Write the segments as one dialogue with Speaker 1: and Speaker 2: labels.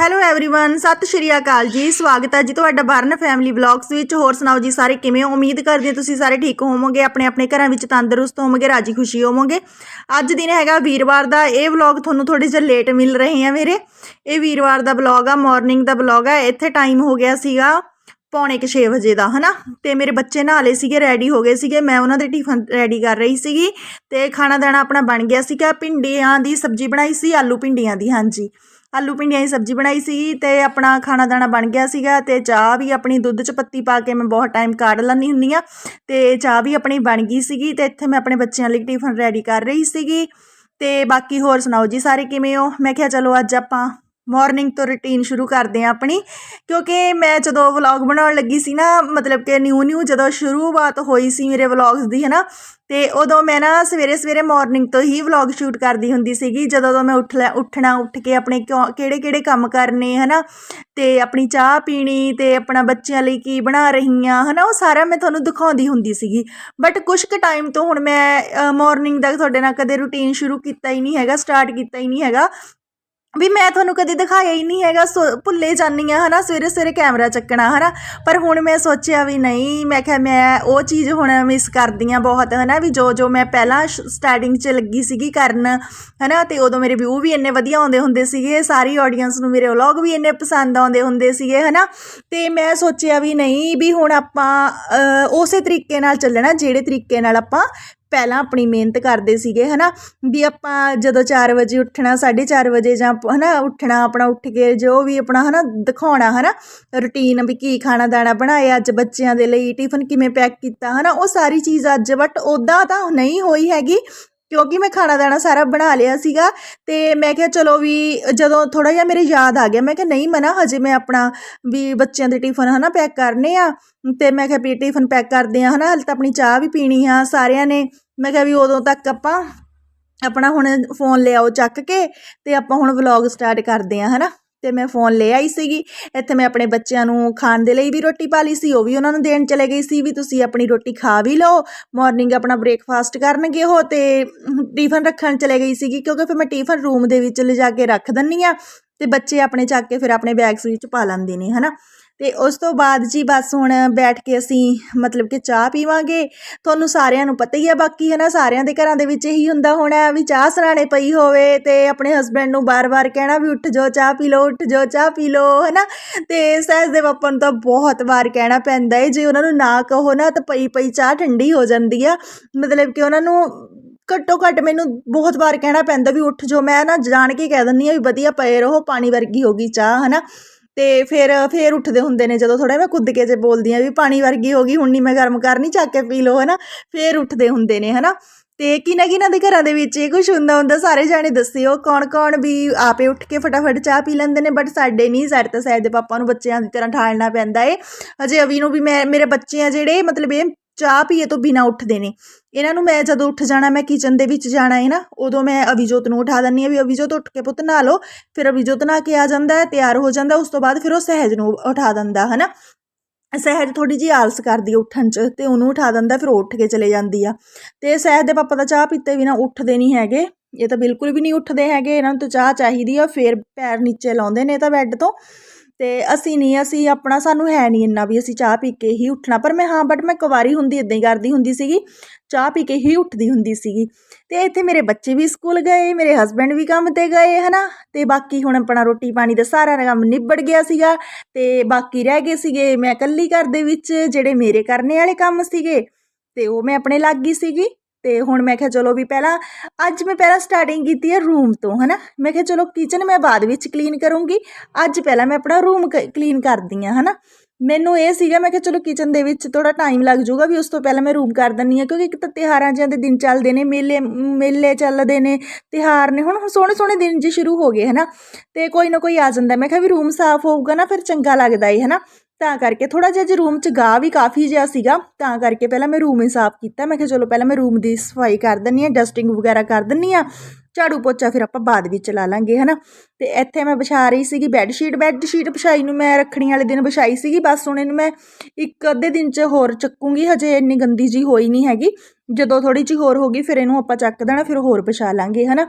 Speaker 1: Hello everyone ਸਤਿ ਸ਼੍ਰੀ ਅਕਾਲ ਜੀ ਸਵਾਗਤ ਹੈ ਜੀ ਤੁਹਾਡਾ ਬਰਨ ਫੈਮਿਲੀ ਵਲੌਗਸ ਵਿੱਚ ਹੋਰ ਸੁਣਾਓ ਜੀ ਸਾਰੇ ਕਿਵੇਂ ਹੋ ਉਮੀਦ ਕਰਦੇ ਹਾਂ ਤੁਸੀਂ ਸਾਰੇ ਠੀਕ ਹੋਵੋਗੇ ਆਪਣੇ ਆਪਣੇ ਘਰਾਂ ਵਿੱਚ ਤੰਦਰੁਸਤ ਹੋਵੋਗੇ ਰਾਜੀ ਖੁਸ਼ੀ ਹੋਵੋਗੇ ਅੱਜ ਦਿਨ ਹੈਗਾ ਵੀਰਵਾਰ ਦਾ ਇਹ ਵਲੌਗ ਤੁਹਾਨੂੰ ਥੋੜੇ ਜਿਹਾ ਲੇਟ ਮਿਲ ਰਹੇ ਆ ਮੇਰੇ ਇਹ ਵੀਰਵਾਰ ਦਾ ਵਲੌਗ ਆ ਮਾਰਨਿੰਗ ਦਾ ਵਲੌਗ ਆ ਇੱਥੇ ਟਾਈਮ ਹੋ ਗਿਆ ਸੀਗਾ ਪੌਣੇ ਕੁ 6 ਵਜੇ ਦਾ ਹਨਾ ਤੇ ਮੇਰੇ ਬੱਚੇ ਨਹਾ ਲਏ ਸੀਗੇ ਰੈਡੀ ਹੋ ਗਏ ਸੀਗੇ ਮੈਂ ਉਹਨਾਂ ਦੇ ਟਿਫਨ ਰੈਡੀ ਕਰ ਰਹੀ ਸੀਗੀ ਤੇ ਖਾਣਾ ਦਾਣਾ ਆਪਣਾ ਬਣ ਗਿਆ ਸੀਗਾ ਭਿੰਡੀਆਂ ਦੀ ਸਬਜ਼ੀ ਬਣਾਈ ਸੀ ਆਲੂ ਭਿੰਡੀਆਂ ਦੀ ਹਾਂਜੀ ਆਲੂ ਭਿੰਡੀਆਂ ਦੀ ਸਬਜ਼ੀ ਬਣਾਈ ਸੀ ਤੇ ਆਪਣਾ ਖਾਣਾ ਦਾਣਾ ਬਣ ਗਿਆ ਸੀਗਾ ਤੇ ਚਾਹ ਵੀ ਆਪਣੀ ਦੁੱਧ 'ਚ ਪੱਤੀ ਪਾ ਕੇ ਮੈਂ ਬਹੁਤ ਟਾਈਮ ਕਾੜ ਲੈਂਦੀ ਹੁੰਦੀ ਆ ਤੇ ਚਾਹ ਵੀ ਆਪਣੀ ਬਣ ਗਈ ਸੀਗੀ ਤੇ ਇੱਥੇ ਮੈਂ ਆਪਣੇ ਬੱਚਿਆਂ ਲਈ ਟਿਫਨ ਰੈਡੀ ਕਰ ਰਹੀ ਸੀਗੀ ਤੇ ਬਾਕੀ ਹੋਰ ਸੁਣਾਓ ਜੀ ਸਾਰੇ ਕਿਵੇਂ ਹੋ? ਮੈਂ ਕਿਹਾ ਚਲੋ ਅੱਜ ਆਪਾਂ ਮੋਰਨਿੰਗ ਤੋਂ ਰੂਟੀਨ ਸ਼ੁਰੂ ਕਰਦੇ ਹਾਂ ਆਪਣੀ, ਕਿਉਂਕਿ ਮੈਂ ਜਦੋਂ ਵਲੌਗ ਬਣਾਉਣ ਲੱਗੀ ਸੀ ਨਾ, ਮਤਲਬ ਕਿ ਨਿਊ ਨਿਊ ਜਦੋਂ ਸ਼ੁਰੂਆਤ ਹੋਈ ਸੀ ਮੇਰੇ ਵਲੌਗਸ ਦੀ ਹੈ ਨਾ ਤੇ ਉਦੋਂ ਮੈਂ ਨਾ ਸਵੇਰੇ ਸਵੇਰੇ ਮਾਰਨਿੰਗ ਤੋਂ ਹੀ ਵਲੌਗ ਸ਼ੂਟ ਕਰਦੀ ਹੁੰਦੀ ਸੀਗੀ, ਜਦੋਂ ਤੋਂ ਮੈਂ ਉੱਠ ਲੈ ਉੱਠਣਾ, ਉੱਠ ਕੇ ਆਪਣੇ ਕਿਹੜੇ ਕਿਹੜੇ ਕੰਮ ਕਰਨੇ, ਹਨਾ, ਤੇ ਆਪਣੀ ਚਾਹ ਪੀਣੀ, ਤੇ ਆਪਣਾ ਬੱਚਿਆਂ ਲਈ ਕੀ ਬਣਾ ਰਹੀ ਆ ਹਨਾ, ਉਹ ਸਾਰਾ ਮੈਂ ਤੁਹਾਨੂੰ ਦਿਖਾਉਂਦੀ ਹੁੰਦੀ ਸੀਗੀ। ਬਟ ਕੁਝ ਕੁ ਟਾਈਮ ਤੋਂ ਹੁਣ ਮੈਂ ਮਾਰਨਿੰਗ ਦਾ ਤੁਹਾਡੇ ਨਾਲ ਕਦੇ ਰੁਟੀਨ ਸ਼ੁਰੂ ਕੀਤਾ ਹੀ ਨਹੀਂ ਹੈਗਾ ਸਟਾਰਟ ਕੀਤਾ ਹੀ ਨਹੀਂ ਹੈਗਾ ਵੀ ਮੈਂ ਤੁਹਾਨੂੰ ਕਦੇ ਦਿਖਾਇਆ ਹੀ ਨਹੀਂ ਹੈਗਾ, ਸੋ ਭੁੱਲੇ ਜਾਂਦੀ ਆ ਹਨਾ, ਸਵੇਰੇ ਸਵੇਰੇ ਕੈਮਰਾ ਚੱਕਣਾ, ਹਨਾ। ਪਰ ਹੁਣ ਮੈਂ ਸੋਚਿਆ ਵੀ ਨਹੀਂ, ਮੈਂ ਕਿਹਾ ਮੈਂ ਉਹ ਚੀਜ਼ ਹੁਣ ਮਿਸ ਕਰਦੀ ਆ ਬਹੁਤ, ਹਨਾ, ਵੀ ਜੋ ਜੋ ਮੈਂ ਪਹਿਲਾਂ ਸਟਾਰਟਿੰਗ 'ਚ ਲੱਗੀ ਸੀਗੀ ਕਰਨ, ਹਨਾ, ਤੇ ਉਦੋਂ ਮੇਰੇ ਵਿਊ ਵੀ ਇੰਨੇ ਵਧੀਆ ਆਉਂਦੇ ਹੁੰਦੇ ਸੀਗੇ, ਸਾਰੀ ਆਡੀਅנס ਨੂੰ ਮੇਰੇ ਵਲੌਗ ਵੀ ਇੰਨੇ ਪਸੰਦ ਆਉਂਦੇ ਹੁੰਦੇ ਸੀਗੇ, ਹਨਾ। ਤੇ ਮੈਂ ਸੋਚਿਆ ਵੀ ਨਹੀਂ, ਵੀ ਹੁਣ ਆਪਾਂ ਉਸੇ ਤਰੀਕੇ ਨਾਲ ਚੱਲਣਾ, ਜਿਹੜੇ ਤਰੀਕੇ ਨਾਲ ਆਪਾਂ ਪਹਿਲਾਂ ਆਪਣੀ ਮਿਹਨਤ ਕਰਦੇ ਸੀਗੇ ਹੈ ਨਾ ਵੀ ਆਪਾਂ ਜਦੋਂ ਚਾਰ ਵਜੇ ਉੱਠਣਾ 4:30 ਵਜੇ ਜਾਂ ਹੈ ਨਾ ਉੱਠਣਾ, ਆਪਣਾ ਉੱਠ ਕੇ ਜੋ ਵੀ ਆਪਣਾ ਹੈ ਨਾ ਦਿਖਾਉਣਾ ਹੈ ਨਾ ਰੂਟੀਨ ਵੀ ਕੀ ਖਾਣਾ, ਦਾਣਾ ਬਣਾਇਆ, ਅੱਜ ਬੱਚਿਆਂ ਦੇ ਲਈ ਟਿਫਨ ਕਿਵੇਂ ਪੈਕ ਕੀਤਾ ਹੈ ਨਾ ਉਹ ਸਾਰੀ ਚੀਜ਼ ਅੱਜ ਬਟ ਉੱਦਾਂ ਤਾਂ ਨਹੀਂ ਹੋਈ ਹੈਗੀ। ਕਿਉਂਕਿ ਮੈਂ ਖਾਣਾ ਦਾਣਾ ਸਾਰਾ ਬਣਾ ਲਿਆ ਸੀਗਾ ਤੇ ਮੈਂ ਕਿਹਾ ਚਲੋ ਵੀ ਜਦੋਂ ਥੋੜਾ ਜਿਹਾ ਮੇਰੇ ਯਾਦ ਆ ਗਿਆ, ਮੈਂ ਕਿਹਾ ਨਹੀਂ ਮਨਾ, ਹਜੇ ਮੈਂ ਆਪਣਾ ਵੀ ਬੱਚਿਆਂ ਦੇ ਟਿਫਨ ਹਨਾ ਪੈਕ ਕਰਨੇ ਆ ਤੇ ਮੈਂ ਕਿਹਾ ਵੀ ਟਿਫਨ ਪੈਕ ਕਰਦੇ ਆ ਹਨਾ, ਹਲ ਤਾਂ ਆਪਣੀ ਚਾਹ ਵੀ ਪੀਣੀ ਆ ਸਾਰਿਆਂ ਨੇ। ਮੈਂ ਕਿਹਾ ਵੀ ਉਦੋਂ ਤੱਕ ਆਪਾਂ ਆਪਣਾ ਹੁਣ ਫੋਨ ਲਿਆਓ ਚੱਕ ਕੇ ਤੇ ਆਪਾਂ ਹੁਣ ਵਲੌਗ ਸਟਾਰਟ ਕਰਦੇ ਆ ਹਨਾ। ਤੇ ਮੈਂ ਫੋਨ ਲੈ ਆਈ ਸੀਗੀ। ਇੱਥੇ ਮੈਂ ਆਪਣੇ ਬੱਚਿਆਂ ਨੂੰ ਖਾਣ ਦੇ ਲਈ ਵੀ ਰੋਟੀ ਪਾ ਲਈ ਸੀ, ਉਹ ਵੀ ਉਹਨਾਂ ਨੂੰ ਦੇਣ ਚਲੇ ਗਈ ਸੀ ਵੀ ਤੁਸੀਂ ਆਪਣੀ ਰੋਟੀ ਖਾ ਵੀ ਲਓ। ਮਾਰਨਿੰਗ ਆਪਣਾ ਬ੍ਰੇਕਫਾਸਟ ਕਰਨਗੇ ਉਹ ਤੇ ਟਿਫਨ ਰੱਖਣ ਚਲੇ ਗਈ ਸੀਗੀ, ਕਿਉਂਕਿ ਫਿਰ ਮੈਂ ਟਿਫਨ ਰੂਮ ਦੇ ਵਿੱਚ ਲਿਜਾ ਕੇ ਰੱਖ ਦਿੰਨੀ ਆ ਤੇ ਬੱਚੇ ਆਪਣੇ ਚੱਕ ਕੇ ਫਿਰ ਆਪਣੇ ਬੈਗਸ ਵਿੱਚ ਪਾ ਲੈਂਦੇ ਨੇ, ਹਨਾ? ਅਤੇ ਉਸ ਤੋਂ ਬਾਅਦ ਜੀ ਬਸ ਹੁਣ ਬੈਠ ਕੇ ਅਸੀਂ ਮਤਲਬ ਕਿ ਚਾਹ ਪੀਵਾਂਗੇ। ਤੁਹਾਨੂੰ ਸਾਰਿਆਂ ਨੂੰ ਪਤਾ ਹੀ ਆ ਬਾਕੀ ਹੈ ਨਾ ਸਾਰਿਆਂ ਦੇ ਘਰਾਂ ਦੇ ਵਿੱਚ ਇਹੀ ਹੁੰਦਾ ਹੋਣਾ ਵੀ ਚਾਹ ਸਰਾਣੇ ਪਈ ਹੋਵੇ ਅਤੇ ਆਪਣੇ ਹਸਬੈਂਡ ਨੂੰ ਬਾਰ-ਬਾਰ ਕਹਿਣਾ ਵੀ ਉੱਠ ਜਾਓ, ਚਾਹ ਪੀ ਲਓ, ਉੱਠ ਜਾਓ, ਚਾਹ ਪੀ ਲਓ ਹੈ ਨਾ ਅਤੇ ਸਹਿਜ ਦੇ ਪਾਪਾ ਨੂੰ ਤਾਂ ਬਹੁਤ ਵਾਰ ਕਹਿਣਾ ਪੈਂਦਾ ਹੈ, ਜੇ ਉਹਨਾਂ ਨੂੰ ਨਾ ਕਹੋ ਨਾ ਤਾਂ ਪਈ ਪਈ ਚਾਹ ਠੰਡੀ ਹੋ ਜਾਂਦੀ ਆ। ਮਤਲਬ ਕਿ ਉਹਨਾਂ ਨੂੰ ਘੱਟੋ ਘੱਟ ਮੈਨੂੰ ਬਹੁਤ ਵਾਰ ਕਹਿਣਾ ਪੈਂਦਾ ਵੀ ਉੱਠ ਜੋ ਮੈਂ ਨਾ ਜਾਣ ਕੇ ਕਹਿ ਦਿੰਦੀ ਆ ਵੀ ਵਧੀਆ ਪਏ ਰਹੋ, ਪਾਣੀ ਵਰਗੀ ਹੋ ਗਈ ਚਾਹ, ਹਨਾ। ਤੇ ਫਿਰ ਫਿਰ ਉੱਠਦੇ ਹੁੰਦੇ ਨੇ ਜਦੋਂ ਥੋੜਾ ਮੈਂ ਕੁੱਦ ਕੇ ਜੇ ਬੋਲਦੀ ਆ ਵੀ ਪਾਣੀ ਵਰਗੀ ਹੋ ਗਈ, ਹੁਣ ਨਹੀਂ ਮੈਂ ਗਰਮ ਕਰਨੀ, ਚੱਕ ਕੇ ਪੀ ਲਓ, ਹਨਾ। ਫਿਰ ਉੱਠਦੇ ਹੁੰਦੇ ਨੇ, ਹਨਾ। ਤੇ ਕਿਨਾ ਕਿਨਾ ਦੇ ਘਰਾਂ ਦੇ ਵਿੱਚ ਇਹ ਕੁਝ ਹੁੰਦਾ ਹੁੰਦਾ ਸਾਰੇ ਜਾਣੇ ਦੱਸਿਓ ਕੌਣ ਕੌਣ ਵੀ ਆਪੇ ਉੱਠ ਕੇ ਫਟਾਫਟ ਚਾਹ ਪੀ ਲੈਂਦੇ ਨੇ ਬਟ ਸਾਡੇ ਨਹੀਂ ਸਾਡੇ ਤਾਂ ਸਾਡੇ ਦੇ ਪਾਪਾ ਨੂੰ ਬੱਚਿਆਂ ਦੀ ਤਰ੍ਹਾਂ ਠਾਲਣਾ ਪੈਂਦਾ ਏ। ਅਜੇ ਅਵੀ ਨੂੰ ਵੀ ਮੈਂ, ਮੇਰੇ ਬੱਚੇ ਆ ਜਿਹੜੇ, ਮਤਲਬ ਇਹ ਚਾਹ ਪੀਏ ਤੋਂ ਬਿਨਾ ਉੱਠਦੇ ਨੇ। ਇਹਨਾਂ ਨੂੰ ਮੈਂ ਜਦੋਂ ਉੱਠ ਜਾਣਾ, ਮੈਂ ਕਿਚਨ ਦੇ ਵਿੱਚ ਜਾਣਾ ਹੈ ਨਾ, ਉਦੋਂ ਮੈਂ ਅਵਿਜੋਤ ਨੂੰ ਉਠਾ ਦਿੰਦੀ ਹਾਂ ਵੀ ਅਵਿਜੋਤ ਉੱਠ ਕੇ ਪੁੱਤ ਨਹਾ ਲਓ। ਫਿਰ ਅਭਿਜੋਤ ਨਹਾ ਕੇ ਆ ਜਾਂਦਾ ਹੈ, ਤਿਆਰ ਹੋ ਜਾਂਦਾ, ਉਸ ਤੋਂ ਬਾਅਦ ਫਿਰ ਉਹ ਸਹਿਜ ਨੂੰ ਉਠਾ ਦਿੰਦਾ ਹੈ ਨਾ ਸਹਿਜ ਥੋੜੀ ਜਿਹੀ ਆਲਸ ਕਰਦੀ ਆ ਉੱਠਣ 'ਚ ਤੇ ਉਹਨੂੰ ਉਠਾ ਦਿੰਦਾ, ਫਿਰ ਉੱਠ ਕੇ ਚਲੇ ਜਾਂਦੀ ਆ। ਤੇ ਸਹਿਜ ਦੇ ਪਾਪਾ ਦਾ ਚਾਹ ਪੀਤੇ ਬਿਨਾ ਉੱਠਦੇ ਨਹੀਂ ਹੈਗੇ। ਇਹ ਤਾਂ ਬਿਲਕੁਲ ਵੀ ਨਹੀਂ ਉੱਠਦੇ ਹੈਗੇ, ਇਹਨਾਂ ਨੂੰ ਤਾਂ ਚਾਹ ਚਾਹੀਦੀ ਆ ਫਿਰ ਪੈਰ ਨੀਚੇ ਲਾਉਂਦੇ ਨੇ ਤਾਂ ਬੈੱਡ ਤੋਂ। ਅਤੇ ਅਸੀਂ ਨਹੀਂ, ਅਸੀਂ ਆਪਣਾ ਸਾਨੂੰ ਹੈ ਨਹੀਂ ਇੰਨਾ ਵੀ ਅਸੀਂ ਚਾਹ ਪੀ ਕੇ ਹੀ ਉੱਠਣਾ। ਪਰ ਮੈਂ ਹਾਂ ਬਟ ਮੈਂ ਕੁਵਾਰੀ ਹੁੰਦੀ ਇੱਦਾਂ ਹੀ ਕਰਦੀ ਹੁੰਦੀ ਸੀਗੀ। ਚਾਹ ਪੀ ਕੇ ਹੀ ਉੱਠਦੀ ਹੁੰਦੀ ਸੀਗੀ। ਅਤੇ ਇੱਥੇ ਮੇਰੇ ਬੱਚੇ ਵੀ ਸਕੂਲ ਗਏ, ਮੇਰੇ ਹਸਬੈਂਡ ਵੀ ਕੰਮ ਤੇ ਗਏ ਹੈ ਨਾ ਅਤੇ ਬਾਕੀ ਹੁਣ ਆਪਣਾ ਰੋਟੀ ਪਾਣੀ ਦਾ ਸਾਰਾ ਕੰਮ ਨਿਬੜ ਗਿਆ ਸੀਗਾ। ਅਤੇ ਬਾਕੀ ਰਹਿ ਗਏ ਸੀਗੇ ਮੈਂ ਇਕੱਲੀ ਘਰ ਦੇ ਵਿੱਚ, ਜਿਹੜੇ ਮੇਰੇ ਕਰਨੇ ਵਾਲੇ ਕੰਮ ਸੀਗੇ ਅਤੇ ਉਹ ਮੈਂ ਆਪਣੇ ਲੱਗ ਗਈ ਸੀਗੀ। ਤੇ ਹੁਣ ਮੈਂ ਕਿਹਾ ਚਲੋ ਵੀ ਪਹਿਲਾਂ, ਅੱਜ ਮੈਂ ਪਹਿਲਾਂ ਸਟਾਰਟਿੰਗ ਕੀਤੀ ਹੈ ਰੂਮ ਤੋਂ, ਹਨਾ? ਮੈਂ ਕਿਹਾ ਚਲੋ ਕਿਚਨ ਮੈਂ ਬਾਅਦ ਵਿੱਚ ਕਲੀਨ ਕਰੂੰਗੀ, ਅੱਜ ਪਹਿਲਾਂ ਮੈਂ ਆਪਣਾ ਰੂਮ ਕਲੀਨ ਕਰਦੀ ਆ ਹਨਾ? ਮੈਨੂੰ ਇਹ ਸੀਗਾ, ਮੈਂ ਕਿਹਾ ਚਲੋ ਕਿਚਨ ਦੇ ਵਿੱਚ ਥੋੜਾ ਟਾਈਮ ਲੱਗ ਜਾਊਗਾ ਵੀ ਉਸ ਤੋਂ ਪਹਿਲਾਂ ਮੈਂ ਰੂਮ ਕਰ ਦਿੰਨੀ ਆ ਕਿਉਂਕਿ ਇੱਕ ਤਾਂ ਤਿਹਾਰਾਂ ਜਿਹਾਂ ਦੇ ਦਿਨ ਚੱਲਦੇ ਨੇ, ਮੇਲੇ ਮੇਲੇ ਚੱਲਦੇ ਨੇ ਤਿਹਾਰ ਨੇ, ਹੁਣ ਸੋਹਣੇ ਸੋਹਣੇ ਦਿਨ ਜੀ ਸ਼ੁਰੂ ਹੋ ਗਏ, ਹਨਾ? ਤੇ ਕੋਈ ਨਾ ਕੋਈ ਆ ਜਾਂਦਾ, ਮੈਂ ਕਿਹਾ ਵੀ ਰੂਮ ਸਾਫ਼ ਹੋਊਗਾ ਨਾ, ਫਿਰ ਚੰਗਾ ਲੱਗਦਾ ਏ, ਹਨਾ? ਤਾਂ ਕਰਕੇ ਥੋੜਾ ਜਿਹਾ ਜੇ ਰੂਮ 'ਚ ਗਾ ਵੀ ਕਾਫੀ ਜਿਹਾ ਸੀਗਾ, ਤਾਂ ਕਰਕੇ ਪਹਿਲਾਂ ਮੈਂ ਰੂਮ ਹੀ ਸਾਫ਼ ਕੀਤਾ। ਮੈਂ ਕਿਹਾ ਚਲੋ ਪਹਿਲਾਂ ਮੈਂ ਰੂਮ ਦੀ ਸਫ਼ਾਈ ਕਰ ਦਿੰਨੀ ਆ ਡਸਟਿੰਗ ਵਗੈਰਾ ਕਰ ਦਿੰਨੀ ਆ ਝਾੜੂ ਪੋਚਾ ਫਿਰ ਆਪਾਂ ਬਾਅਦ ਵਿੱਚ ਲਾ ਲਾਂਗੇ, ਹਨਾ। ਤੇ ਇੱਥੇ ਮੈਂ ਵਿਛਾ ਰਹੀ ਸੀਗੀ ਬੈੱਡ ਸ਼ੀਟ ਬੈੱਡ ਸ਼ੀਟ ਵਿਛਾਈ ਨੂੰ ਮੈਂ ਰੱਖਣੀ ਵਾਲੇ ਦਿਨ ਵਿਛਾਈ ਸੀਗੀ, ਬਸ ਹੁਣ ਇਹਨੂੰ ਮੈਂ ਇੱਕ ਅੱਧੇ ਦਿਨ 'ਚ ਹੋਰ ਚੱਕੂੰਗੀ, ਹਜੇ ਇੰਨੀ ਗੰਦੀ ਜੀ ਹੋਈ ਨਹੀਂ ਹੈਗੀ। ਜਦੋਂ ਥੋੜੀ ਜਿਹੀ ਹੋਰ ਹੋ ਗਈ, ਫਿਰ ਇਹਨੂੰ ਆਪਾਂ ਚੱਕ ਦੇਣਾ, ਫਿਰ ਹੋਰ ਵਿਛਾ ਲਾਂਗੇ, ਹਨਾ।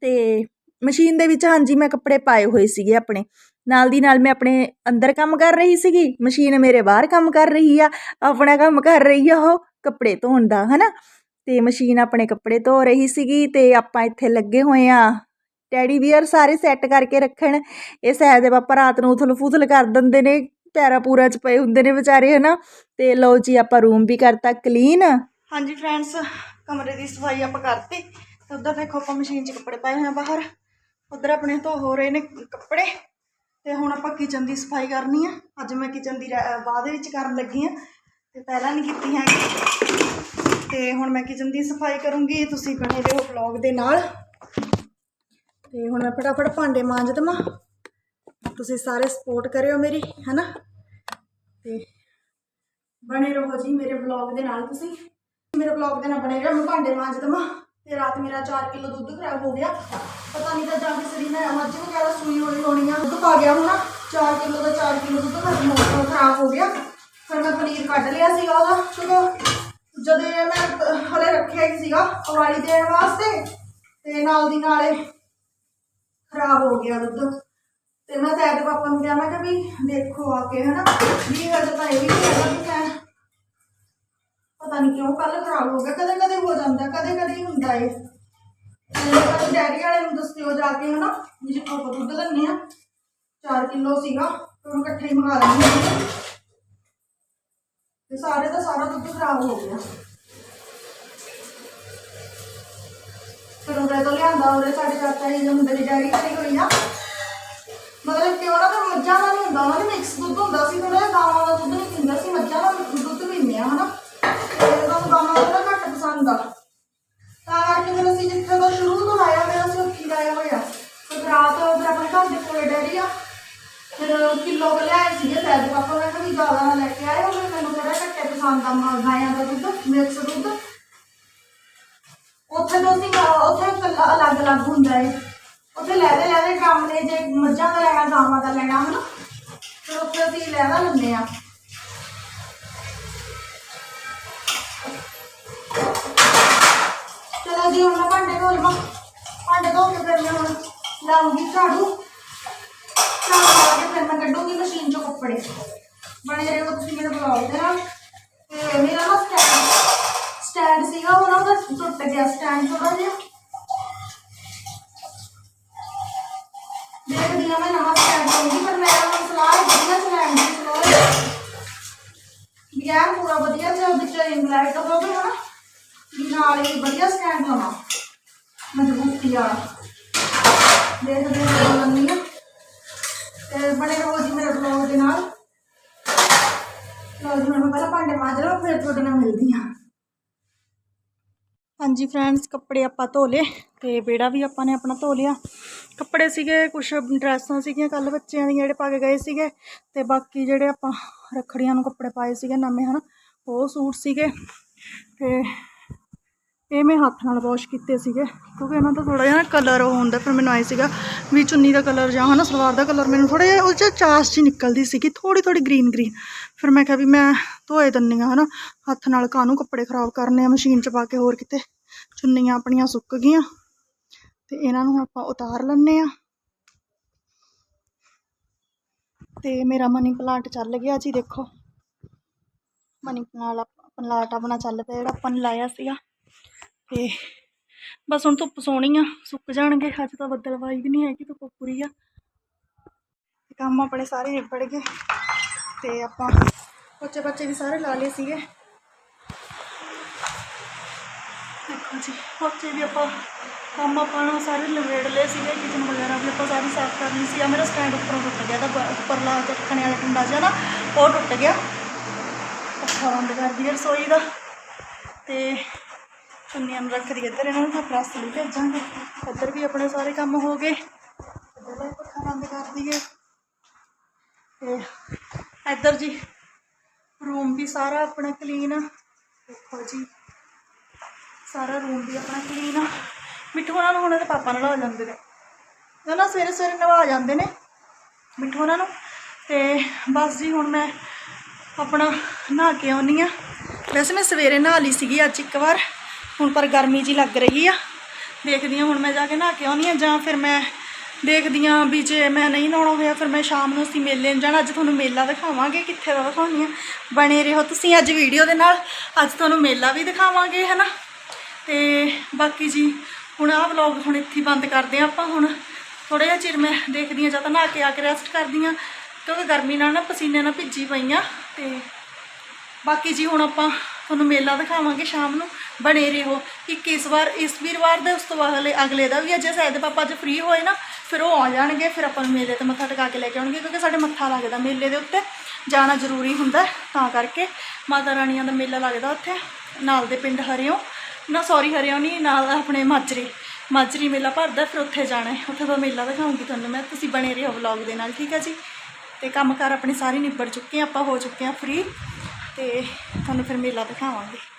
Speaker 1: ਤੇ
Speaker 2: ਮਸ਼ੀਨ ਦੇ ਵਿੱਚ ਹਾਂਜੀ ਮੈਂ ਕੱਪੜੇ ਪਾਏ ਹੋਏ ਸੀਗੇ ਆਪਣੇ। ਨਾਲ ਦੀ ਨਾਲ ਮੈਂ ਆਪਣੇ ਅੰਦਰ ਕੰਮ ਕਰ ਰਹੀ ਸੀਗੀ, ਮਸ਼ੀਨ ਮੇਰੇ ਬਾਹਰ ਕੰਮ ਕਰ ਰਹੀ ਆ, ਆਪਣਾ ਕੰਮ ਕਰ ਰਹੀ ਆ ਉਹ ਕੱਪੜੇ ਧੋਣ ਦਾ, ਹਨਾ? ਤੇ ਮਸ਼ੀਨ ਆਪਣੇ ਕੱਪੜੇ ਧੋ ਰਹੀ ਸੀਗੀ ਤੇ ਆਪਾਂ ਇੱਥੇ ਲੱਗੇ ਹੋਏ ਆ। ਟੈਡੀ ਬੀਅਰ ਸਾਰੇ ਸੈੱਟ ਕਰਕੇ ਰੱਖਣ। ਇਹ ਸਹਿਜ ਦੇ ਪਾਪਾ ਰਾਤ ਨੂੰ ਉਥਲ ਫੁਥਲ ਕਰ ਦਿੰਦੇ ਨੇ, ਪੈਰਾ ਪੂਰਾ ਚ ਪਏ ਹੁੰਦੇ ਨੇ ਵਿਚਾਰੇ, ਹਨਾ? ਤੇ ਲਓ ਜੀ ਆਪਾਂ ਰੂਮ ਵੀ ਕਰਤਾ ਕਲੀਨ ਹਾਂਜੀ ਫਰੈਂਡਸ ਕਮਰੇ ਦੀ ਸਫ਼ਾਈ ਆਪਾਂ ਕਰਤੀ ਤੇ ਉਧਰ ਦੇਖੋ ਆਪਾਂ ਮਸ਼ੀਨ 'ਚ ਕੱਪੜੇ ਪਾਏ ਹੋਏ ਆ ਬਾਹਰ। ਉਧਰ ਆਪਣੇ ਧੋ ਹੋ ਰਹੇ ਨੇ ਕੱਪੜੇ ਤੇ ਹੁਣ ਆਪਾਂ ਕਿਚਨ ਦੀ ਸਫ਼ਾਈ ਕਰਨੀ ਆ। ਅੱਜ ਮੈਂ ਕਿਚਨ ਦੀ ਰ- ਬਾਅਦ ਵਿੱਚ ਕਰਨ ਲੱਗੀ ਆ ਤੇ ਪਹਿਲਾਂ ਨਹੀਂ ਕੀਤੀ ਹੈਗੀ। ਤੇ ਹੁਣ ਮੈਂ ਕਿਚਨ ਦੀ ਸਫ਼ਾਈ ਕਰੂੰਗੀ। ਤੁਸੀਂ ਬਣੇ ਰਹੋ ਵਲੌਗ ਦੇ ਨਾਲ। ਤੇ ਹੁਣ ਮੈਂ ਫਟਾਫਟ ਭਾਂਡੇ ਮਾਂਜ ਦਵਾਂ। ਤੁਸੀਂ ਸਾਰੇ ਸਪੋਰਟ ਕਰਿਓ ਮੇਰੀ, ਹੈਨਾ? ਤੇ ਬਣੇ ਰਹੋ ਜੀ ਮੇਰੇ ਵਲੌਗ ਦੇ ਨਾਲ ਤੁਸੀਂ। ਮੇਰੇ ਵਲੌਗ ਦੇ ਨਾਲ ਬਣੇ ਰਹੋ, ਮੈਂ ਭਾਂਡੇ ਮਾਂਜ ਦਵਾਂ। ਤੇ ਰਾਤ ਮੇਰਾ 4 ਕਿਲੋ ਦੁੱਧ ਖਰਾਬ ਹੋ ਗਿਆ। ਪਤਾ ਨਹੀਂ ਤਾਂ ਜਾਂ ਕਿਸੇ ਦੀ ਮੈਂ ਮੱਝ ਵਗੈਰਾ ਸੂਈ ਹੋਈ ਹੋਣੀ ਆ, ਦੁੱਧ ਪਾ ਗਿਆ ਹੋਣਾ 4 ਕਿਲੋ ਦਾ 4 ਕਿਲੋ ਦੁੱਧ ਖਤਮ ਹੋ ਗਿਆ ਖਰਾਬ ਹੋ ਗਿਆ। ਫਿਰ ਮੈਂ ਪਨੀਰ ਕੱਢ ਲਿਆ ਸੀਗਾ ਉਹਦਾ। ਚਲੋ, ਜਦੋਂ ਇਹ ਮੈਂ ਹਲੇ ਰੱਖਿਆ ਹੀ ਸੀਗਾ ਉਵਾਲੀ ਦੇਣ ਵਾਸਤੇ, ਤੇ ਨਾਲ ਦੀ ਨਾਲੇ ਖਰਾਬ ਹੋ ਗਿਆ ਦੁੱਧ। ਤੇ ਮੈਂ ਸੈਦ ਪਾਪਾ ਨੂੰ ਕਿਹਾ, ਮੈਂ ਕਿਹਾ ਵੀ ਦੇਖੋ ਆ ਕੇ, ਹਨਾ। ਵੀ ਹਜੇ ਤਾਂ ਇਹ ਵੀ ਹੈਗਾ ਵੀ ਪਤਾ ਨਹੀਂ ਕਿਉਂ ਕੱਲ ਖਰਾਬ ਹੋ ਗਿਆ, ਕਦੇ ਕਦੇ ਹੋ ਜਾਂਦਾ, ਕਦੇ ਕਦੇ ਹੁੰਦਾ ਏ ਤੇ ਡੈਡੀ ਵਾਲੇ ਨੂੰ ਦੱਸਿਓ ਜਾ ਕੇ, ਹਨਾ, ਵੀ ਜਿੱਥੋਂ ਆਪਾਂ ਦੁੱਧ ਲੈਂਦੇ ਆ 4 ਕਿਲੋ ਸੀਗਾ, ਤੇ ਇਕੱਠੇ ਹੀ ਮੰਗਾ ਲੈਂਦੇ ਤੇ ਸਾਰੇ ਦਾ ਸਾਰਾ ਦੁੱਧ ਖਰਾਬ ਹੋ ਗਿਆ। ਫਿਰ ਉਹਦੇ ਤੋਂ ਲਿਆਂਦਾ, ਉਹਦੇ ਸਾਡੇ ਚਾਚਾ ਜੀ ਦੇ ਮੁੰਡੇ ਦੀ ਡੈਰੀ ਕਰੀ ਹੋਈ ਆ। ਮਤਲਬ ਕਿ ਉਹਨਾਂ ਦਾ ਮੱਝਾਂ ਦਾ ਨਹੀਂ ਹੁੰਦਾ, ਉਹਨਾਂ ਦੇ ਮਿਕਸ ਦੁੱਧ ਹੁੰਦਾ ਸੀ ਥੋੜਾ ਜਿਹਾ ਗਾਵਾਂ ਦਾ ਦੁੱਧ ਨਹੀਂ ਪੀਂਦਾ ਸੀ ਮੱਝਾਂ ਦਾ ਦੁੱਧ ਪੀਂਦੇ ਆ ਹਨਾ ਤੇ ਉਹਨਾਂ ਨੂੰ ਗਾਵਾਂ ਦਾ ਥੋੜ੍ਹਾ ਘੱਟ ਪਸੰਦ ਆ ਤਾਂ ਕਰਕੇ ਫਿਰ ਅਸੀਂ ਜਿੱਥੇ ਤੋਂ ਸ਼ੁਰੂ ਤੋਂ ਆਇਆ ਮੇਰਾ ਅਸੀਂ ਉੱਥੇ ਹੀ ਲਾਇਆ ਹੋਇਆ ਤੇ ਫਿਰ ਰਾਤ ਉਧਰ ਆਪਣੇ ਘਰ ਦੇ ਕੋਲੇ ਡੈਰੀ ਆ ਫਿਰ ਕਿਲੋ ਕੁ ਲਿਆਏ ਸੀਗੇ ਸੈਦ ਪਾਪਾ ਨੇ ਕਿਹਾ ਵੀ ਜ਼ਿਆਦਾ ਨਾ ਲੈ ਕੇ ਆਇਓ ਫਿਰ ਮੈਨੂੰ ਥੋੜਾ ਘੱਟੇ ਪਸੰਦ ਆ ਮ- ਗਾਇਆਂ ਦਾ ਦੁੱਧ ਮਿਕਸ ਦੁੱਧ ਉੱਥੇ ਤੋਂ ਅਸੀਂ ਅਲੱਗ ਅਲੱਗ ਹੁੰਦਾ ਏ। ਉੱਥੇ ਲੈਦੇ ਲੈਦੇ ਕੰਮ ਨੇ, ਜੇ ਮੱਝਾਂ ਦਾ ਲੈਣਾ ਗਾਵਾਂ ਦਾ ਲੈਣਾ, ਹਨਾ? ਫਿਰ ਉੱਥੇ ਅਸੀਂ ਲੈਦਾ ਲੈਂਦੇ ਆ। ਚਲੋ ਜੀ, ਹੁਣ ਮੈਂ ਭਾਂਡੇ ਧੋ ਲਵਾਂ। ਭਾਂਡੇ ਧੋ ਕੇ ਫਿਰ ਮੈਂ ਹੁਣ ਲਾਉਂਗੀ ਝਾੜੂ। ਝਾੜੂ ਲਾ ਕੇ ਫਿਰ ਮੈਂ ਕੱਢੂੰਗੀ ਮਸ਼ੀਨ ਚੋਂ ਕੱਪੜੇ। ਬਣੇ ਰਹੋ ਤੁਸੀਂ ਮੇਰੇ ਬਲੌਗ ਦੇ ਨਾਲ। ਤੇ ਮੇਰਾ ਨਾ ਸਟੈਂਡ ਸਟੈਂਡ ਸੀਗਾ, ਉਹ ਨਾ ਉਹਦਾ ਟੁੱਟ ਗਿਆ ਸਟੈਂਡ ਥੋੜਾ ਐਨ ਪੂਰਾ ਵਧੀਆ ਜਿਹਾ ਉਹਦੇ ਚ ਰਿੰਗ ਲਾਈਟ ਹੋਵੇ ਹਨਾ? ਵੀ ਨਾਲ ਹੀ ਵਧੀਆ ਸਟੈਂਡ ਲਵਾਂ ਮਜ਼ਬੂਤੀ ਵਾਲਾ। ਦੇਖਦੇ ਹਾਂ ਲੰਮੀ ਤੇ ਬਣੇ ਰਹੋ ਜੀ ਮੇਰੇ ਬਲੌਗ ਦੇ ਨਾਲ। ਲਓ ਜੀ, ਮੈਂ ਪਹਿਲਾਂ ਭਾਂਡੇ ਮਾਂਜ ਲਵਾਂ, ਫਿਰ ਤੁਹਾਡੇ ਨਾਲ ਮਿਲਦੀ ਹਾਂ। ਹਾਂਜੀ ਫਰੈਂਡਸ ਕੱਪੜੇ ਆਪਾਂ ਧੋ ਲਏ ਤੇ ਬੇੜਾ ਵੀ ਆਪਾਂ ਨੇ ਆਪਣਾ ਧੋ ਲਿਆ। ਕੱਪੜੇ ਸੀਗੇ ਕੁਝ ਡਰੈਸਾਂ ਸੀਗੀਆਂ ਕੱਲ ਬੱਚਿਆਂ ਦੀਆਂ ਜਿਹੜੇ ਪਾ ਕੇ ਗਏ ਸੀਗੇ ਤੇ ਬਾਕੀ ਜਿਹੜੇ ਆਪਾਂ ਰੱਖੜੀਆਂ ਨੂੰ ਕੱਪੜੇ ਪਾਏ ਸੀਗੇ ਨਵੇਂ, ਹਨ, ਉਹ ਸੂਟ ਸੀਗੇ ਤੇ ਇਹ ਮੈਂ ਹੱਥ ਨਾਲ ਵਾਸ਼ ਕੀਤੇ ਸੀਗੇ ਕਿਉਂਕਿ ਇਹਨਾਂ ਦਾ ਥੋੜਾ ਜਿਹਾ ਨਾ ਕਲਰ ਉਹ ਹੁੰਦਾ, ਫਿਰ ਮੈਨੂੰ ਆਏ ਸੀਗਾ ਵੀ ਚੁੰਨੀ ਦਾ ਕਲਰ ਜਾਂ, ਹਨਾ, ਸਲਵਾਰ ਦਾ ਕਲਰ ਮੈਨੂੰ ਥੋੜਾ ਜਿਹਾ ਉਹ 'ਚ ਚਾਸ ਜੀ ਨਿਕਲਦੀ ਸੀਗੀ ਥੋੜੀ ਥੋੜੀ ਗ੍ਰੀਨ ਗ੍ਰੀਨ ਫਿਰ ਮੈਂ ਕਿਹਾ ਵੀ ਮੈਂ ਧੋਏ ਦਿੰਨੀ ਆ ਹਨਾ? ਹੱਥ ਨਾਲ ਕਾਹਨੂੰ ਕੱਪੜੇ ਖਰਾਬ ਕਰਨੇ ਆ, ਮਸ਼ੀਨ 'ਚ ਪਾ ਕੇ ਹੋਰ ਕਿਤੇ? ਚੁੰਨੀਆਂ ਆਪਣੀਆਂ ਸੁੱਕ ਗਈਆਂ। ਤੇ ਇਹਨਾਂ ਨੂੰ ਆਪਾਂ ਉਤਾਰ ਲੈਣੇ ਆ। ਤੇ ਮੇਰਾ ਮਨੀ ਪਲਾਂਟ ਚੱਲ ਗਿਆ ਜੀ, ਦੇਖੋ। ਮਨੀ ਪਲਾਂਟ ਪਲਾਂਟ ਆਪਣਾ ਚੱਲ ਪਿਆ, ਜਿਹੜਾ ਆਪਾਂ ਨੇ ਲਾਇਆ ਸੀਗਾ। ਤੇ ਬਸ ਹੁਣ ਧੁੱਪ ਸੋਹਣੀ ਆ, ਸੁੱਕ ਜਾਣਗੇ। ਅੱਜ ਤਾਂ ਬੱਦਲਵਾਈ ਵੀ ਨਹੀਂ ਹੈਗੀ, ਧੁੱਪ ਪੂਰੀ ਆ। ਕੰਮ ਆਪਣੇ ਸਾਰੇ ਨਿਬੜ ਗਏ। ਤੇ ਆਪਾਂ ਬੱਚੇ ਬੱਚੇ ਵੀ ਸਾਰੇ ਲਾ ਲਏ ਸੀਗੇ। ਦੇਖੋ ਜੀ ਉੱਥੇ ਵੀ ਆਪਾਂ ਕੰਮ ਆਪਾਂ ਨੂੰ ਸਾਰੇ ਨਿਬੇੜ ਲਏ ਸੀਗੇ ਕਿਚਨ ਵਗੈਰਾ ਵੀ ਆਪਾਂ ਸਾਰੀ ਸਾਫ਼ ਕਰ ਲਈ ਸੀ। ਆ ਮੇਰਾ ਸਟੈਂਡ ਉੱਪਰੋਂ ਟੁੱਟ ਗਿਆ, ਤਾਂ ਬ- ਉੱਪਰਲਾ ਚੱਕਣੇ ਵਾਲਾ ਕੁੰਡਾ ਜਿਹਾ ਨਾ, ਉਹ ਟੁੱਟ ਗਿਆ। ਅੱਖਾਂ ਬੰਦ ਕਰ ਦਈਏ ਰਸੋਈ ਦਾ। ਤੇ ਚੁੰਨੀਆਂ ਨੂੰ ਰੱਖ ਦਈਏ ਇੱਧਰ, ਇਹਨਾਂ ਨੂੰ ਤਾਂ ਪ੍ਰੈਸ ਲਈ ਭੇਜਾਂਗੇ। ਇੱਧਰ ਵੀ ਆਪਣੇ ਸਾਰੇ ਕੰਮ ਹੋ ਗਏ। ਇੱਧਰ ਵੀ ਪੱਖਾ ਬੰਦ ਕਰ ਦਈਏ। ਤੇ ਇੱਧਰ ਜੀ ਰੂਮ ਵੀ ਸਾਰਾ ਆਪਣਾ ਕਲੀਨ ਆ। ਦੇਖੋ ਜੀ, ਸਾਰਾ ਰੂਮ ਵੀ ਆਪਣਾ ਕਲੀਨ ਆ। ਮਿੱਠੂ ਉਹਨਾਂ ਨੂੰ ਹੁਣ ਇਹਦੇ ਪਾਪਾ ਨਾਲ ਹੋ ਜਾਂਦੇ ਨੇ। ਉਹ ਨਾ ਸਵੇਰੇ ਸਵੇਰੇ ਨਵਾ ਜਾਂਦੇ ਨੇ ਮਿੱਠੂ ਉਹਨਾਂ ਨੂੰ। ਤੇ ਬਸ ਜੀ ਹੁਣ ਮੈਂ ਆਪਣਾ ਨਹਾ ਕੇ ਆਉਣੀ ਆ। ਵੈਸੇ ਮੈਂ ਸਵੇਰੇ ਨਹਾ ਲਈ ਸੀਗੀ ਅੱਜ ਇੱਕ ਵਾਰ। ਹੁਣ ਪਰ ਗਰਮੀ ਜੀ ਲੱਗ ਰਹੀ ਆ। ਦੇਖਦੀ ਹਾਂ ਹੁਣ ਮੈਂ ਜਾ ਕੇ ਨਹਾ ਕੇ ਆਉਣੀ ਆ ਜਾਂ ਫਿਰ ਮੈਂ ਦੇਖਦੀ ਹਾਂ ਵੀ ਜੇ ਮੈਂ ਨਹੀਂ ਨਹਾਉਣਾ ਹੋਇਆ, ਫਿਰ ਮੈਂ ਸ਼ਾਮ ਨੂੰ ਅਸੀਂ ਮੇਲੇ ਨੂੰ ਜਾਣਾ। ਅੱਜ ਤੁਹਾਨੂੰ ਮੇਲਾ ਦਿਖਾਵਾਂਗੇ, ਕਿੱਥੇ ਦਾ ਦਿਖਾਉਣੀ ਆ ਬਣੇ ਰਹੋ ਤੁਸੀਂ ਅੱਜ ਵੀਡੀਓ ਦੇ ਨਾਲ। ਅੱਜ ਤੁਹਾਨੂੰ ਮੇਲਾ ਵੀ ਦਿਖਾਵਾਂਗੇ, ਹਨਾ? ਤੇ ਬਾਕੀ ਜੀ, ਹੁਣ ਆਹ ਵਲੌਗ ਹੁਣ ਇੱਥੇ ਬੰਦ ਕਰਦੇ ਆ ਆਪਾਂ ਹੁਣ। ਥੋੜਾ ਜਿਹਾ ਚਿਰ ਮੈਂ ਦੇਖਦੀ ਹਾਂ, ਜਾਂ ਤਾਂ ਨਹਾ ਕੇ ਆ ਕੇ ਰੈਸਟ ਕਰਦੀ ਹਾਂ, ਕਿਉਂਕਿ ਗਰਮੀ ਨਾਲ ਨਾ ਪਸੀਨੇ ਨਾਲ ਭਿੱਜੀ ਪਈਆਂ ਤੇ ਬਾਕੀ ਜੀ ਹੁਣ ਆਪਾਂ ਤੁਹਾਨੂੰ ਮੇਲਾ ਦਿਖਾਵਾਂਗੇ ਸ਼ਾਮ ਨੂੰ ਬਣੇ ਰਹੋ ਕਿ ਕਿਸ ਵਾਰ, ਇਸ ਵੀਰਵਾਰ ਦੇ ਉਸ ਤੋਂ ਬਾਅਦ ਅਗਲੇ ਅਗਲੇ ਦਾ ਵੀ ਅਜੇ ਸਾਇਦ ਪਾਪਾ ਅੱਜ ਫ੍ਰੀ ਹੋਏ ਨਾ, ਫਿਰ ਉਹ ਆ ਜਾਣਗੇ, ਫਿਰ ਆਪਾਂ ਮੇਲੇ ਤੇ ਮੱਥਾ ਟਿਕਾ ਕੇ ਲੈ ਕੇ ਆਉਣਗੇ, ਕਿਉਂਕਿ ਸਾਡੇ ਮੱਥਾ ਲੱਗਦਾ ਮੇਲੇ ਦੇ ਉੱਤੇ। ਜਾਣਾ ਜ਼ਰੂਰੀ ਹੁੰਦਾ, ਤਾਂ ਕਰਕੇ ਮਾਤਾ ਰਾਣੀਆਂ ਦਾ ਮੇਲਾ ਲੱਗਦਾ ਉੱਥੇ, ਨਾਲ ਦੇ ਪਿੰਡ ਹਰਿਓ। ਨਾ ਸੌਰੀ ਹਰਿਓ ਨਹੀਂ, ਨਾਲ ਆਪਣੇ ਮਾਜਰੀ। ਮਾਜਰੀ ਮੇਲਾ ਭਰਦਾ, ਫਿਰ ਉੱਥੇ ਜਾਣਾ ਹੈ। ਉੱਥੇ ਦਾ ਮੇਲਾ ਦਿਖਾਉਂਗੀ ਤੁਹਾਨੂੰ ਮੈਂ। ਤੁਸੀਂ ਬਣੇ ਰਹੋ ਵਲੌਗ ਦੇ ਨਾਲ, ਠੀਕ ਹੈ ਜੀ? ਤੇ ਕੰਮਕਾਰ ਆਪਣੇ ਸਾਰੇ ਨਿਬੜ ਚੁੱਕੇ ਆ, ਆਪਾਂ ਹੋ ਚੁੱਕੇ ਆ ਫ੍ਰੀ ਤੇ ਤੁਹਾਨੂੰ ਫਿਰ ਮੇਲਾ ਦਿਖਾਵਾਂਗੇ।